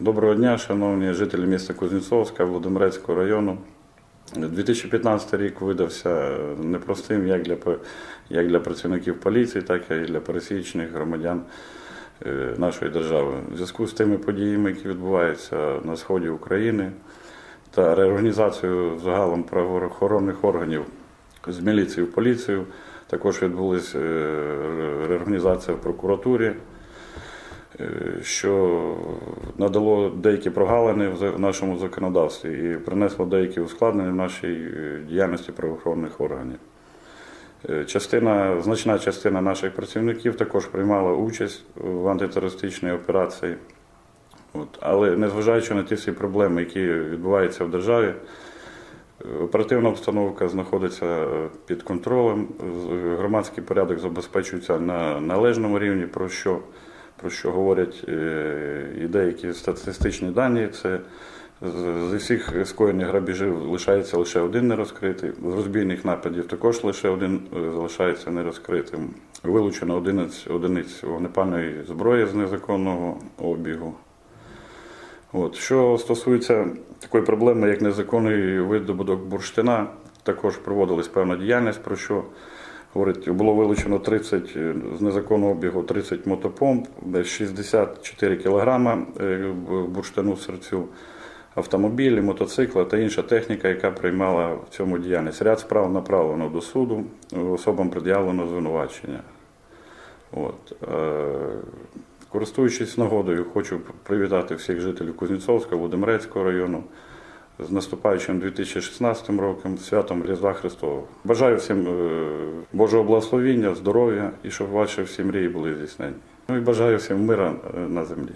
Доброго дня, шановні жителі міста Кузнєцовська, Володимирецького району. 2015 рік видався непростим як для, як для працівників поліції, так і для пересічних громадян е, нашої держави. У зв'язку з тими подіями, які відбуваються на сході України, та реорганізацією загалом правоохоронних органів з міліції в поліцію, також відбулася реорганізація в прокуратурі е, що надало деякі прогалини в нашому законодавстві і принесло деякі ускладнення в нашій е, діяльності правоохоронних органів. Е, Частина, значна частина наших працівників також приймала участь в антитерористичній операції. От. Але незважаючи на ті всі проблеми, які відбуваються в державі, е, оперативна обстановка знаходиться е, під контролем, громадський порядок забезпечується на належному рівні, про що про що говорять е, і деякі статистичні дані. Це з- зі всіх скоєних грабіжів лишається лише один нерозкритий. З розбійних нападів також лише один е, залишається нерозкритим. Вилучено 11 одиниць вогнепальної зброї з незаконного обігу. От. Що стосується такої проблеми, як незаконний видобуток бурштина, також проводилась певна діяльність, про що говорить, було вилучено 30 е, з незаконного обігу 30 мотопомп, 64 кілограма е, бурштину серцю, автомобілі, мотоцикли та інша техніка, яка приймала в цьому діяльність. Ряд справ направлено до суду, особам пред'явлено звинувачення. От. е, Користуючись нагодою, хочу привітати всіх жителів Кузнєцовська, Володимирецького району з наступаючим 2016 роком, святом Різдва Христового. Бажаю всім е, Божого благословіння, здоров'я і щоб ваші всі мрії були здійснені. Ну і бажаю всім мира е, на землі.